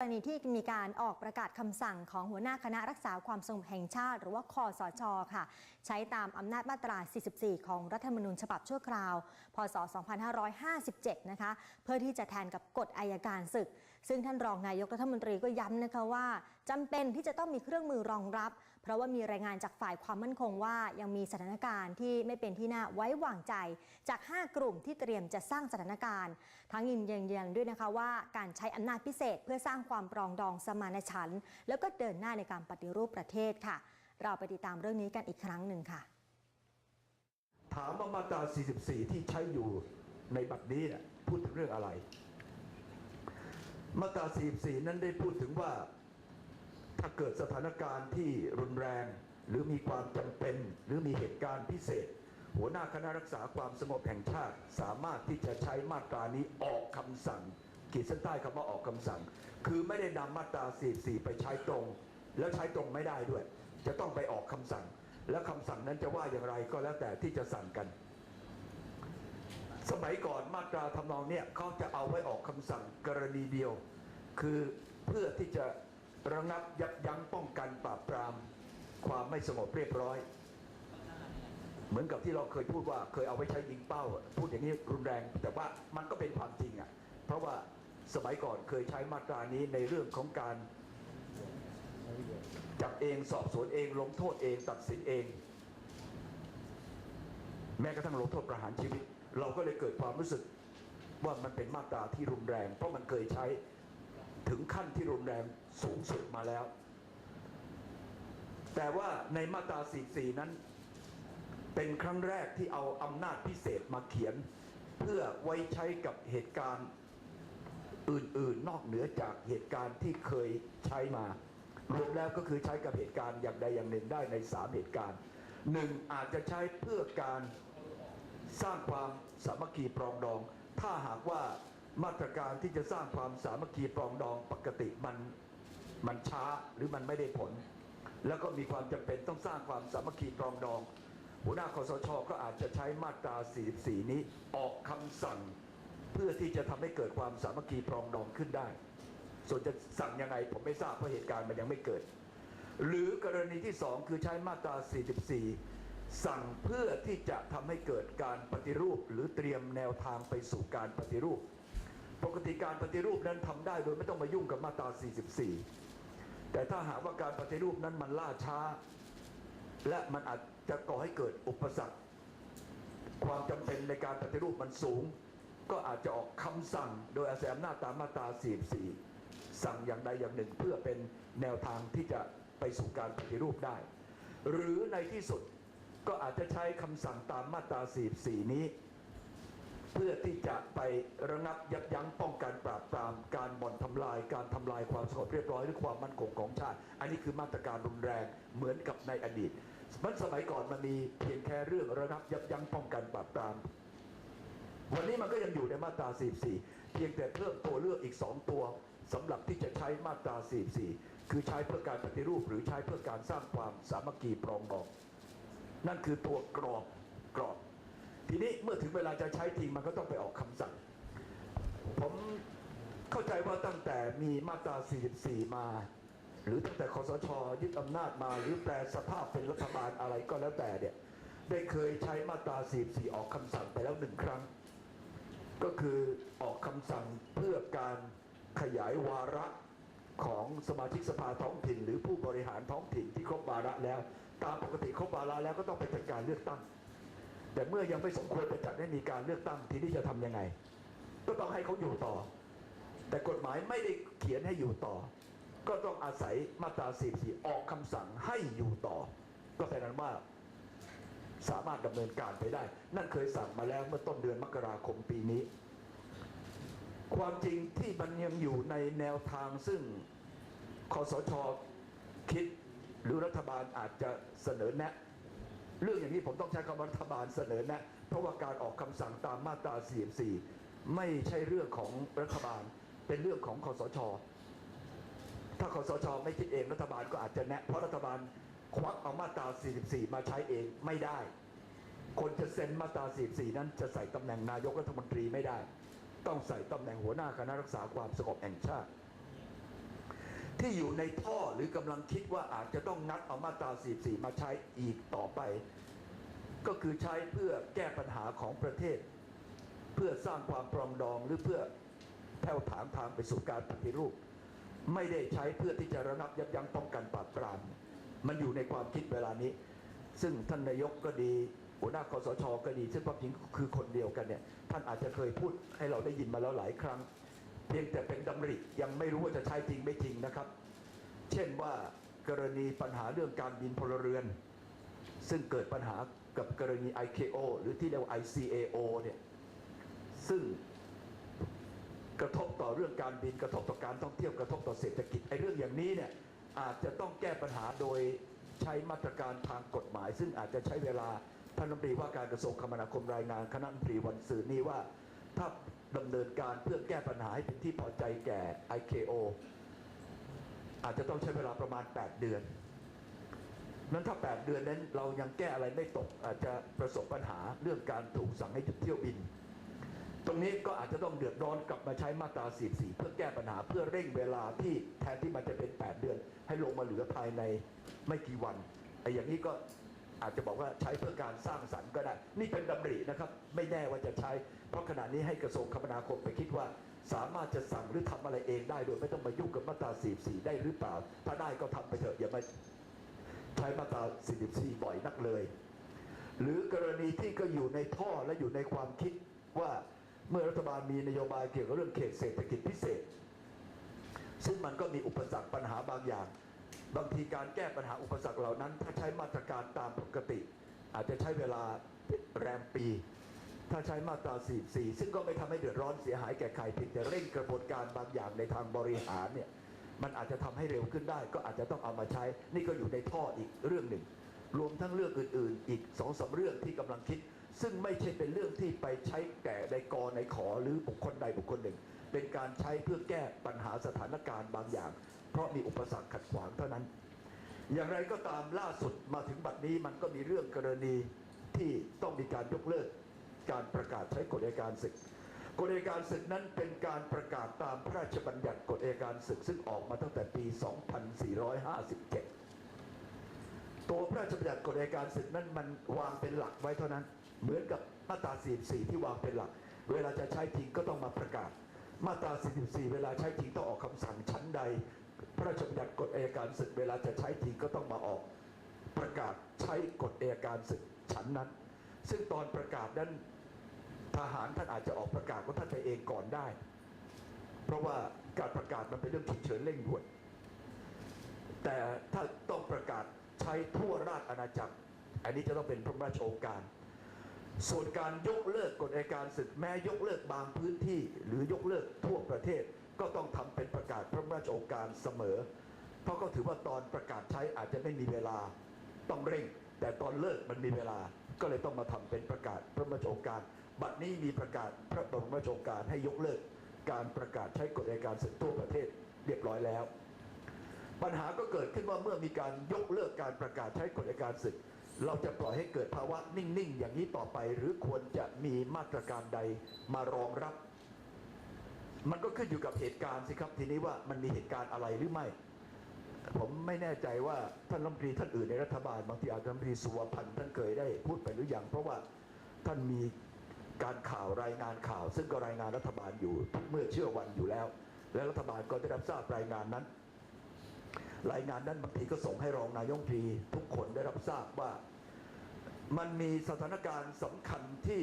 กรณีที่มีการออกประกาศคำสั่งของหัวหน้าคณะรักษาความสงบแห่งชาติ หรือว่าคอสชค่ะ ใช้ตามอำนาจมาตรา 44 ของรัฐธรรมนูญฉบับชั่วคราว พศ 2557 นะคะ เพื่อที่จะแทนกับกฎอายการศึก ซึ่งท่านรองนายกรัฐมนตรีก็ย้ำนะคะว่าจำเป็นที่จะต้องมีเครื่องมือรองรับ ราะว่ามีรายงานจากฝ่ายความมั่นคงว่ายังมีสถานการณ์ที่ไม่เป็นที่น่าไว้วางใจจาก 5 กลุ่มที่เตรียมจะสร้างสถานการณ์ ทั้งยืนยันด้วยนะคะว่าการใช้อำนาจพิเศษเพื่อสร้างความปรองดองสมานฉันท์แล้วก็เดินหน้าในการปฏิรูปประเทศค่ะ เราไปติดตามเรื่องนี้กันอีกครั้งหนึ่งค่ะ ถามว่ามาตรา 44 ที่ใช้อยู่ในบัดนี้พูดถึงเรื่องอะไร มาตรา 44 นั้นได้พูดถึงว่า ถ้าเกิดสถานการณ์ที่รุนแรง หรือมีความจำเป็น หรือมีเหตุการณ์พิเศษ หัวหน้าคณะรักษาความสงบแห่งชาติ สามารถที่จะใช้มาตรานี้ออกคำสั่ง ขีดเส้นใต้คำว่าออกคำสั่ง คือไม่ได้นำมาตรา 44 ไปใช้ตรง แล้วใช้ตรงไม่ได้ด้วย จะต้องไปออกคำสั่ง และคำสั่งนั้นจะว่าอย่างไรก็แล้วแต่ที่จะสั่งกันสมัยก่อนมาตราทำนองเนี่ยเขาจะเอาไว้ออกคำสั่งกรณีเดียว คือเพื่อที่จะ ระงับยับยั้งป้องกันปราบปราม ความไม่สงบเรียบร้อย เหมือนกับที่เราเคยพูดว่าเคยเอาไว้ใช้ยิงเป้า พูดอย่างนี้รุนแรง แต่ว่ามันก็เป็นความจริงอะเพราะว่าสมัยก่อนเคยใช้มาตรานี้ในเรื่องของการจับเองสอบสวนเองลงโทษเองตัดสินเอง แม้กระทั่งลงโทษประหารชีวิต เราก็เลยเกิดความรู้สึกว่ามันเป็นมาตราที่รุนแรง เพราะมันเคยใช้ ถึงขั้นที่รุนแรงสูงสุดมาแล้ว แต่ว่าในมาตรา 44 นั้น เป็นครั้งแรกที่เอาอำนาจพิเศษมาเขียน เพื่อไว้ใช้กับเหตุการณ์อื่นๆ นอกเหนือจากเหตุการณ์ที่เคยใช้มารวมแล้วก็คือใช้กับเหตุการณ์อย่างใดอย่างหนึ่งได้ในสามเหตุการณ์หนึ่งอาจจะใช้เพื่อการสร้างความสามัคคีปรองดอง ถ้าหากว่า มาตรการที่จะสร้างความสามัคคีปรองดองปกติมันมันช้าหรือมันไม่ได้ผล แล้วก็มีความจำเป็นต้องสร้างความสามัคคีปรองดอง หัวหน้าคอสชก็อาจจะใช้มาตรา 44 นี้ออกคำสั่ง เพื่อที่จะทำให้เกิดความสามัคคีปรองดองขึ้นได้ ส่วนจะสั่งยังไงผมไม่ทราบเพราะเหตุการณ์มันยังไม่เกิด หรือกรณีที่สองคือใช้มาตรา 44 สั่งเพื่อที่จะทำให้เกิดการปฏิรูป หรือเตรียมแนวทางไปสู่การปฏิรูป ปกติการปฏิรูปนั้นทำได้โดยไม่ต้องมายุ่งกับมาตรา 44 แต่ถ้าหากว่าการปฏิรูปนั้นมันล่าช้า และมันอาจจะก่อให้เกิดอุปสรรค ความจำเป็นในการปฏิรูปมันสูง ก็อาจจะออกคำสั่งโดยอาศัยอำนาจตามมาตรา 44 สั่งอย่างใดอย่างหนึ่งเพื่อเป็นแนวทางที่จะไปสู่การปฏิรูปได้ หรือในที่สุดก็อาจจะใช้คำสั่งตามมาตรา 44 นี้ พื่อที่จะไประงับยับยั้งป้องกันปราบปรามการบ่อนทำลาย การทำลายความสงบเรียบร้อยหรือความมั่นคงของชาติ อันนี้คือมาตรการรุนแรงเหมือนกับในอดีต มันสมัยก่อนมันมีเพียงแค่เรื่องระงับยับยั้งป้องกันปราบปราม วันนี้มันก็ยังอยู่ในมาตรา 44 เพียงแต่เพิ่มตัวเลือกอีก 2 ตัวสำหรับที่จะใช้มาตรา 44 คือใช้เพื่อการปฏิรูป หรือใช้เพื่อการสร้างความสามัคคีปรองดอง นั่นคือตัวกรอบกรอบ ทีนี้เมื่อถึงเวลาจะใช้จริงมันก็ต้องไปออกคำสั่ง ผมเข้าใจว่าตั้งแต่มีมาตรา 44 มา หรือตั้งแต่คอสชยึดอำนาจมา หรือแปลสภาพเป็นรัฐบาลอะไรก็แล้วแต่เนี่ยได้เคยใช้มาตรา 44 ออกคำสั่งไปแล้วหนึ่งครั้ง ก็คือออกคำสั่งเพื่อการขยายวาระของสมาชิกสภาท้องถิ่น หรือผู้บริหารท้องถิ่นที่ครบวาระแล้ว ตามปกติครบวาระแล้วก็ต้องไปจัดการเลือกตั้ง แต่เมื่อยังไม่สมควรจะจัดให้มีการเลือกตั้งทีนี้จะทำยังไง ก็ต้องให้เขาอยู่ต่อ แต่กฎหมายไม่ได้เขียนให้อยู่ต่อ ก็ต้องอาศัยมาตรา44ออกคำสั่งให้อยู่ต่อ ก็แปลนั้นว่าสามารถดำเนินการไปได้ นั่นเคยสั่งมาแล้วเมื่อต้นเดือนมกราคมปีนี้ ความจริงที่มันยังอยู่ในแนวทางซึ่งคอสชคิดหรือรัฐบาลอาจจะเสนอแนะ เรื่องอย่างนี้ผมต้องใช้คำว่ารัฐบาลเสนอแนะเพราะว่าการออกคำสั่งตามมาตรา 44 ไม่ใช่เรื่องของรัฐบาล เป็นเรื่องของคอสช ถ้าคอสชไม่คิดเองรัฐบาลก็อาจจะแนะเพราะรัฐบาลควักเอามาตรา 44 มาใช้เองไม่ได้ คนจะเซ็นมาตรา 44 นั้นจะใส่ตำแหน่งนายกรัฐมนตรีไม่ได้ ต้องใส่ตำแหน่งหัวหน้าคณะรักษาความสงบแห่งชาติ ที่อยู่ในท่อหรือกำลังคิดว่าอาจจะต้องงัดเอามาตรา 44 มาใช้อีกต่อไป ก็คือใช้เพื่อแก้ปัญหาของประเทศ เพื่อสร้างความปรองดองหรือเพื่อแผ่วถางทางไปสู่การปฏิรูป ไม่ได้ใช้เพื่อที่จะระงับยับยั้งป้องกันปราบปรามมันอยู่ในความคิดเวลานี้ ซึ่งท่านนายกก็ดีหัวหน้าคอสชก็ดี ซึ่งความจริงคือคนเดียวกันเนี่ยท่านอาจจะเคยพูดให้เราได้ยินมาแล้วหลายครั้ง เพียงแต่เป็นดำริยังไม่รู้ว่าจะใช้จริงไม่จริงนะครับ เช่นว่ากรณีปัญหาเรื่องการบินพลเรือน ซึ่งเกิดปัญหากับกรณี ICAO หรือที่เรียกว่า ICAO เนี่ยซึ่งกระทบต่อเรื่องการบินกระทบต่อการท่องเที่ยวกระทบต่อเศรษฐกิจไอ้เรื่องอย่างนี้เนี่ยอาจจะต้องแก้ปัญหาโดยใช้มาตรการทางกฎหมาย ซึ่งอาจจะใช้เวลาท่านรัฐมนตรีว่าการกระทรวงคมนาคมรายงานคณะรัฐมนตรีวันสื่อนี้ว่า ถ้า ดำเนินการเพื่อแก้ปัญหาให้เป็นที่พอใจแก่ ICAO อาจจะต้องใช้เวลาประมาณ 8 เดือน นั้นถ้า 8 เดือนนั้นเรายังแก้อะไรไม่ตก อาจจะประสบปัญหาเรื่องการถูกสั่งให้หยุดเที่ยวบิน ตรงนี้ก็อาจจะต้องเดือดร้อนกลับมาใช้มาตรา 44 เพื่อแก้ปัญหาเพื่อเร่งเวลาที่แทนที่มันจะเป็น 8 เดือน ให้ลงมาเหลือภายในไม่กี่วันไอ้อย่างนี้ก็ อาจจะบอกว่าใช้เพื่อการสร้างสรรค์ก็ได้ นี่เป็นดำรินะครับ ไม่แน่ว่าจะใช้ เพราะขณะนี้ให้กระทรวงคมนาคมไปคิดว่า สามารถจะสั่งหรือทำอะไรเองได้โดยไม่ต้องมายุ่งกับมาตรา 44 ได้หรือเปล่า ถ้าได้ก็ทำไปเถอะอย่ามาใช้มาตรา 44 บ่อยนักเลย หรือกรณีที่ก็อยู่ในท่อและอยู่ในความคิดว่าเมื่อรัฐบาลมีนโยบายเกี่ยวกับเรื่องเขตเศรษฐกิจพิเศษ ซึ่งมันก็มีอุปสรรคปัญหาบางอย่าง บางทีการแก้ปัญหาอุปสรรคเหล่านั้น ถ้าใช้มาตรการตามปกติ อาจจะใช้เวลาแรมปี ถ้าใช้มาตรา 44 ซึ่งก็ไม่ทำให้เดือดร้อนเสียหายแก่ใครเพียงแต่เร่งกระบวนการบางอย่างในทางบริหารเนี่ยมันอาจจะทำให้เร็วขึ้นได้ ก็อาจจะต้องเอามาใช้ นี่ก็อยู่ในท่ออีกเรื่องหนึ่ง รวมทั้งเรื่องอื่น ๆ อีกสองสาเรื่องที่กำลังคิด ซึ่งไม่ใช่เป็นเรื่องที่ไปใช้แก่ในกอในขอหรือบุคคลใดบุคคลหนึ่ง เป็นการใช้เพื่อแก้ปัญหาสถานการณ์บางอย่าง ราะมีอุปสรรคขัดขวางเท่านั้น อย่างไรก็ตามล่าสุดมาถึงบัดนี้มันก็มีเรื่องกรณีที่ต้องมีการยกเลิก การประกาศใช้กฎอัยการศึกกฎอัยการศึกนั้นเป็นการประกาศตามพระราชบัญญัติกฎอัยการศึกซึ่งออกมาตั้งแต่ปี 2457 ตัวพระราชบัญญัติกฎอัยการศึกนั้นมันวางเป็นหลักไว้เท่านั้น เหมือนกับมาตรา 44 ที่วางเป็นหลัก เวลาจะใช้จริงก็ต้องมาประกาศ มาตรา 44 เวลาใช้จริงต้องออกคำสั่งชั้นใด พระราชบัญญัติกฎอัยการศึกเวลาจะใช้จริงก็ต้องมาออก ประกาศใช้กฎอัยการศึกชั้นนั้น ซึ่งตอนประกาศนั้นทหารท่านอาจจะออกประกาศว่าท่านไปเองก่อนได้ เพราะว่าการประกาศมันเป็นเรื่องฉุกเฉินเร่งด่วนแต่ถ้าต้องประกาศใช้ทั่วราชอาณาจักร อันนี้จะต้องเป็นพระราชโองการ ส่วนการยกเลิกกฎอัยการศึกแม้ยกเลิกบางพื้นที่ หรือยกเลิกทั่วประเทศ ก็ต้องทำเป็นประกาศพระราชโองการเสมอ เพราะก็ถือว่าตอนประกาศใช้อาจจะไม่มีเวลาต้องเร่ง แต่ตอนเลิกมันมีเวลาก็เลยต้องมาทำเป็นประกาศพระราชโองการ บัดนี้มีประกาศพระบรมราชโองการให้ยกเลิก การประกาศใช้กฎอัยการศึกทั่วประเทศเรียบร้อยแล้ว ปัญหาก็เกิดขึ้นว่าเมื่อมีการยกเลิกการประกาศใช้กฎอัยการศึกเราจะปล่อยให้เกิดภาวะนิ่ง ๆ อย่างนี้ต่อไป หรือควรจะมีมาตรการใดมารองรับ มันก็ขึ้นอยู่กับเหตุการณ์สิครับ ทีนี้ว่ามันมีเหตุการณ์อะไรหรือไม่ ผมไม่แน่ใจว่าท่านรัฐมนตรีท่านอื่นในรัฐบาลบางทีอาจจะรัฐมนตรีสุวพันธ์ท่านเคยได้พูดไปหรือยังเพราะว่าท่านมีการข่าวรายงานข่าว ซึ่งก็รายงานรัฐบาลอยู่ทุกเมื่อเชื่อวันอยู่แล้ว และรัฐบาลก็ได้รับทราบรายงานนั้น รายงานนั้นบางทีก็ส่งให้รองนายกรัฐมนตรีทุกคนได้รับทราบว่า มันมีสถานการณ์สำคัญที่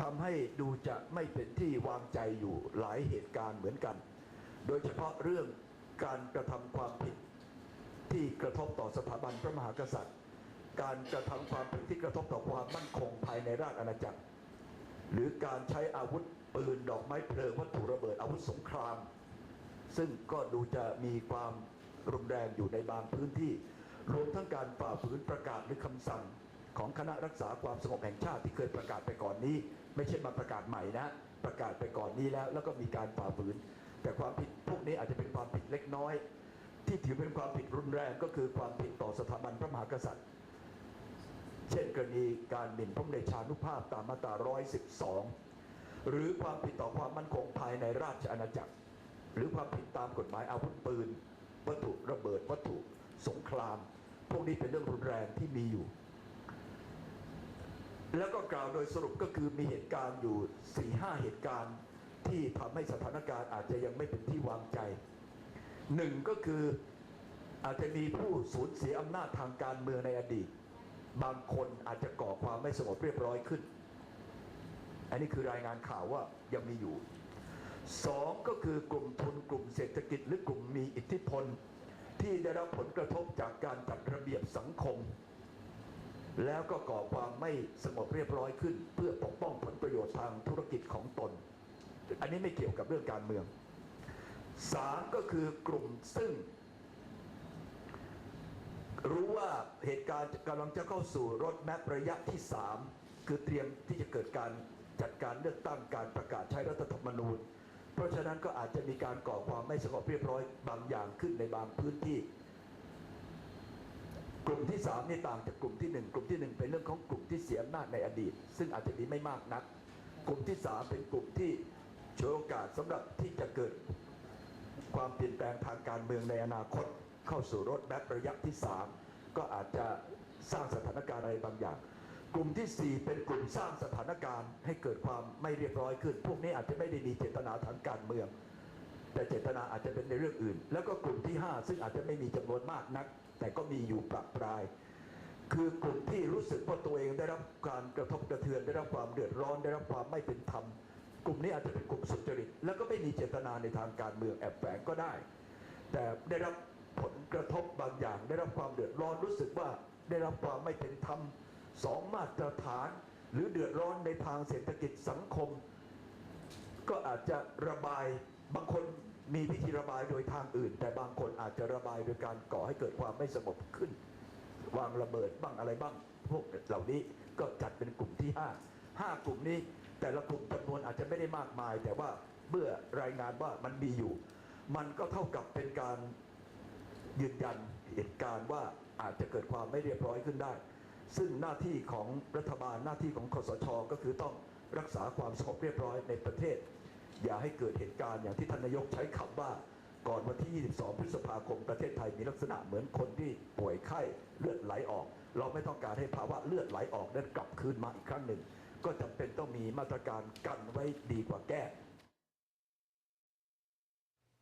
ทำให้ดูจะไม่เป็นที่วางใจอยู่หลายเหตุการณ์เหมือนกัน โดยเฉพาะเรื่องการกระทำความผิดที่กระทบต่อสถาบันพระมหากษัตริย์ การกระทำความผิดที่กระทบต่อความมั่นคงภายในราชอาณาจักร หรือการใช้อาวุธปืนดอกไม้เพลิงวัตถุระเบิดอาวุธสงคราม ซึ่งก็ดูจะมีความรุนแรงอยู่ในบางพื้นที่ รวมทั้งการฝ่าฝืนประกาศหรือคำสั่ง ของคณะรักษาความสงบแห่งชาติที่เคยประกาศไปก่อนนี้ ไม่ใช่มาประกาศใหม่นะประกาศไปก่อนนี้แล้ว แล้วก็มีการฝ่าฝืน แต่ความผิดพวกนี้อาจจะเป็นความผิดเล็กน้อย ที่ถือเป็นความผิดรุนแรงก็คือความผิดต่อสถาบันพระมหากษัตริย์ เช่นกรณีการหมิ่นพระเดชานุภาพตามมาตรา 112 หรือความผิดต่อความมั่นคงภายในราชอาณาจักร หรือความผิดตามกฎหมายอาวุธปืน วัตถุระเบิดวัตถุสงคราม พวกนี้เป็นเรื่องรุนแรงที่มีอยู่ แล้วก็กล่าวโดยสรุปก็คือมีเหตุการณ์อยู่4ี่ห้าเหตุการณ์ที่ทำให้สถานการณ์อาจจะยังไม่เป็นที่วางใจหนึ่งก็คืออาจจะมีผู้สูญเสียอำนาจทางการเมืองในอดีต บางคนอาจจะก่อความไม่สงบเรียบร้อยขึ้น อันนี้คือรายงานข่าวว่ายังมีอยู่สองก็คือกลุ่มทุนกลุ่มเศรษฐกิจหรือกลุ่มมีอิทธิพล ที่ได้รับผลกระทบจากการจัดระเบียบสังคม แล้วก็ก่อความไม่สงบเรียบร้อยขึ้น เพื่อปกป้องผลประโยชน์ทางธุรกิจของตน อันนี้ไม่เกี่ยวกับเรื่องการเมืองสามก็คือกลุ่มซึ่ง รู้ว่าเหตุการณ์กำลังจะเข้าสู่รถแมพระยะที่3คือเตรียมที่จะเกิดการจัดการเลือกตั้งการประกาศใช้รัฐธรรมนูญ เพราะฉะนั้นก็อาจจะมีการก่อความไม่สงบเรียบร้อยบางอย่างขึ้นในบางพื้นที่ กลุ่มที่ 3 นี่ต่างจากกลุ่มที่ 1 กลุ่มที่ 1 เป็นเรื่องของกลุ่มที่เสียอำนาจในอดีต ซึ่งอาจจะมีไม่มากนัก กลุ่มที่ 3 เป็นกลุ่มที่ฉวยโอกาสสำหรับที่จะเกิดความเปลี่ยนแปลงทางการเมืองในอนาคต เข้าสู่รถแมประยะที่ 3 ก็อาจจะสร้างสถานการณ์อะไรบางอย่าง กลุ่มทีสี่ 4 เป็นกลุ่มสร้างสถานการณ์ให้เกิดความไม่เรียบร้อยขึ้น พวกนี้อาจจะไม่ได้มีเจตนาทางการเมือง แต่เจตนาอาจจะเป็นในเรื่องอื่น แล้วก็กลุ่มที่ 5 ซึ่งอาจจะไม่มีจำนวนมากนัก แต่ก็มีอยู่ประปราย คือกลุ่มที่รู้สึกว่าตัวเองได้รับการกระทบกระเทือนได้รับความเดือดร้อนได้รับความไม่เป็นธรรมกลุ่มนี้อาจจะเป็นกลุ่มสุจริต แล้วก็ไม่มีเจตนาในทางการเมืองแอบแฝงก็ได้ แต่ได้รับผลกระทบบางอย่าง ได้รับความเดือดร้อนรู้สึกว่าได้รับความไม่เป็นธรรมสองมาตรฐาน หรือเดือดร้อนในทางเศรษฐกิจสังคม ก็อาจจะระบายบางคน มีวิธีระบายโดยทางอื่น แต่บางคนอาจจะระบายโดยการก่อให้เกิดความไม่สงบขึ้น วางระเบิดบ้างอะไรบ้าง พวกเหล่านี้ก็จัดเป็นกลุ่มที่ 5 5 กลุ่มนี้ แต่ละกลุ่มจำนวนอาจจะไม่ได้มากมาย แต่ว่าเมื่อรายงานว่ามันมีอยู่ มันก็เท่ากับเป็นการยืนยันเหตุการณ์ว่าอาจจะเกิดความไม่เรียบร้อยขึ้นได้ ซึ่งหน้าที่ของรัฐบาลหน้าที่ของคอสช ก็คือต้องรักษาความสงบเรียบร้อยในประเทศ อย่าให้เกิดเหตุการณ์อย่างที่ท่านนายกใช้คำว่าก่อนวันที่ 22 พฤษภาคม ประเทศไทยมีลักษณะเหมือนคนที่ป่วยไข้เลือดไหลออก เราไม่ต้องการให้ภาวะเลือดไหลออกนั้นกลับคืนมาอีกครั้งหนึ่ง ก็จำเป็นต้องมีมาตรการกันไว้ดีกว่าแก้